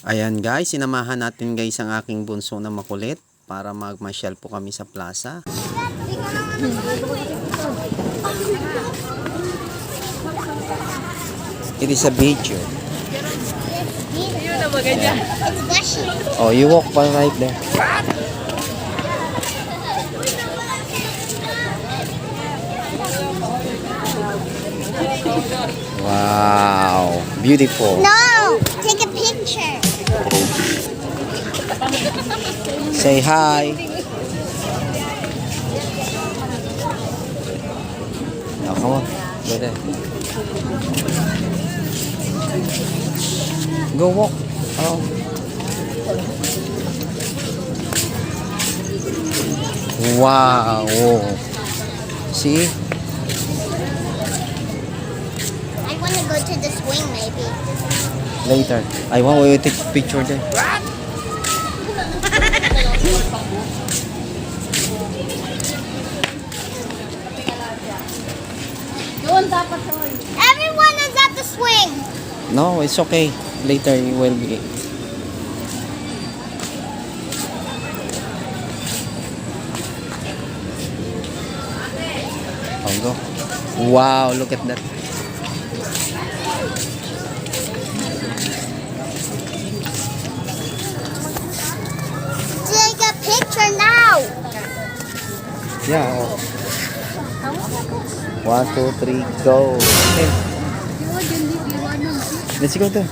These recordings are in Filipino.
Ayan guys, sinamahan natin guys ang aking bunso na makulit para magmasyal po kami sa plaza. It is a video. Gushy. Oh, you walk pa right there. Wow, beautiful. No! Say hi. Now, come on. Go there. Go walk. Oh. Wow. See? I want to go to the swing maybe. Later. I want to take picture there. Everyone is at the swing. No, it's okay. Later you will be. Go. Wow, look at that. Picture now. Yeah. Oh. One, two, three, go. Okay. Let's go there.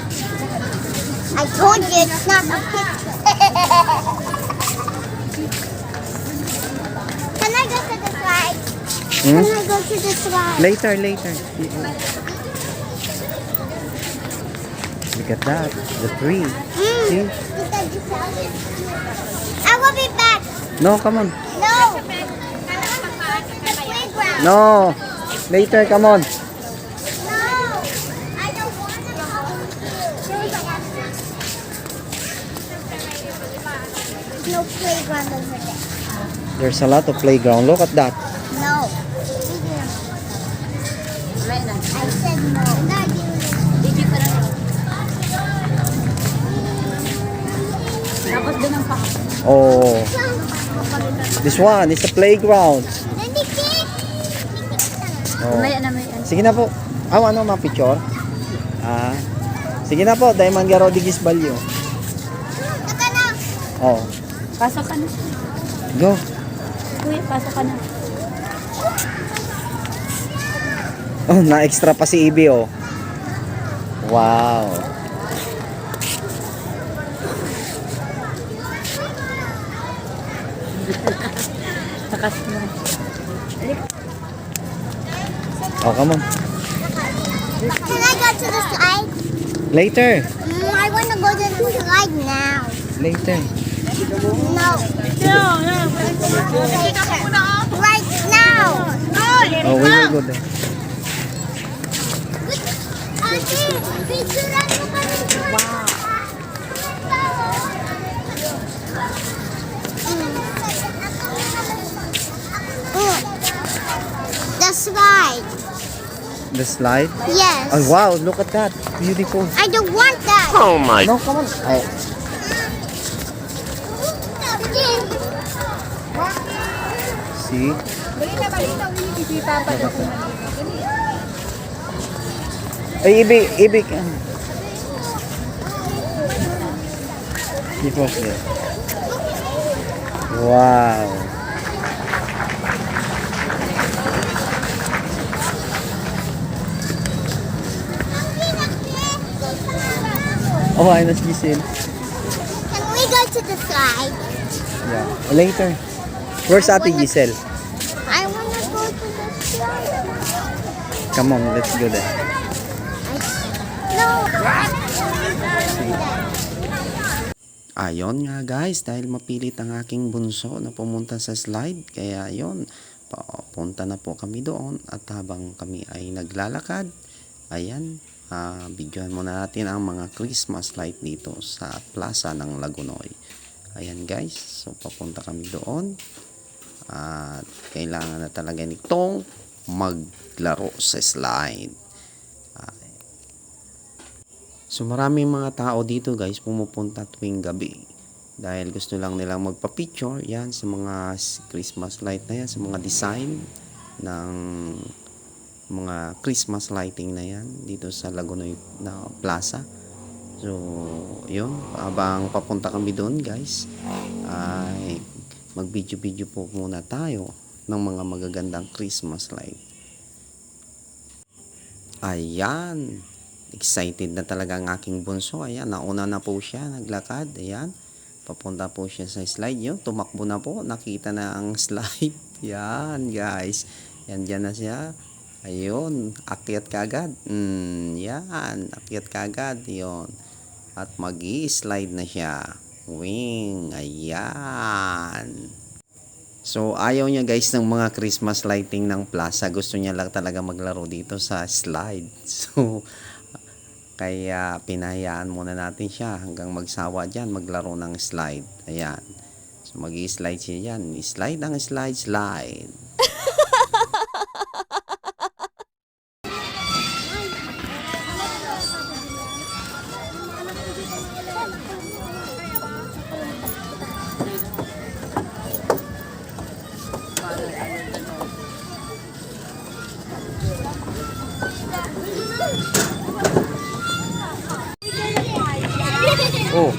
I told you it's not a picture. Can I go to the slide? Hmm? Can I go to the slide? Later, later. Look at that. The tree. Mm. See? I will be. No, come on. No. No. Later, come on. No. I don't want to go. No playground over there. There's a lot of playground. Look at that. No. I said no. Tapos ang pa. Oh. This one is a playground. Oh. Ano. Sige na po. Ah, ano mga picture? Ah. Sige na po. Diamond Garo Digis Balyo. Taka na. Oh. Pasok ka na. Go. Kuya, pasok ka na. Oh, na-extra pa si Ibi, oh. Wow. Takas mo. Oh, come on. Can I go to the slide? Later. Mm, I want to go to the slide now. Later. No. No, no. Right now. Oh, we will go there. Ate, picturean The slide. Yes. Oh, wow. Look at that. Beautiful. I don't want that. Oh my. No, come on. Oh. See? Ay, Ibi, Ibi. It was there. Wow. Oh, I was Giselle. Can we go to the slide? Yeah. Later. Where's Ate Giselle? I want to go to the slide. Come on, let's go there. No. Ayon nga guys, dahil mapilit ang aking bunso na pumunta sa slide, kaya ayon, papunta na po kami doon at habang kami ay naglalakad, ayan, ah videohan muna natin ang mga Christmas light dito sa plaza ng Lagunoy. Ayan guys, so papunta kami doon at kailangan na talaga nitong maglaro sa slide. So maraming mga tao dito guys pumupunta tuwing gabi. Dahil gusto lang nilang magpa-picture yan sa mga Christmas light na yan, sa mga design ng mga Christmas lighting na yan dito sa Lagunoy na plaza. So, yun, habang papunta kami doon guys, ay mag-video-video po muna tayo ng mga magagandang Christmas light. Ayan, excited na talaga ang aking bunso. Ayan, nauna na po siya, naglakad. Ayan, papunta po siya sa slide. Yun, tumakbo na po. Nakita na ang slide. Yan, guys. Yan, dyan na siya. Ayun, akyat kagad. Mm, yan, akyat kagad. Yun. At mag slide na siya. Wing, ayan. So, ayaw niya guys ng mga Christmas lighting ng plaza. Gusto niya lang talaga maglaro dito sa slide. So, kaya pinahayaan muna natin siya hanggang magsawa dyan, maglaro ng slide. Ayan. So, mag slide siya dyan. Slide ang slide, slide. Oh,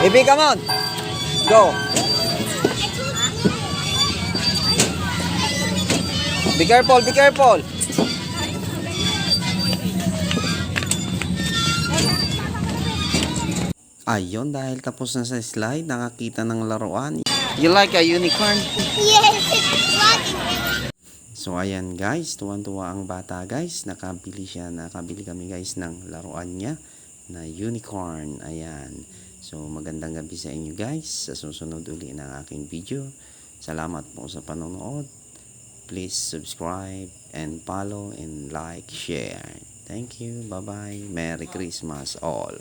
Baby, come on. Go. Be careful, be careful. Ayun, dahil tapos na sa slide, nakakita ng laruan. You like a unicorn? Yes, it's. So ayan guys, tuwan-tuwa ang bata guys. Nakabili siya, nakabili kami guys ng laruan niya na unicorn. Ayan. So magandang gabi sa inyo guys. Sa susunod uli ng aking video. Salamat po sa panonood. Please subscribe and follow and like, share. Thank you. Bye-bye. Merry Christmas all.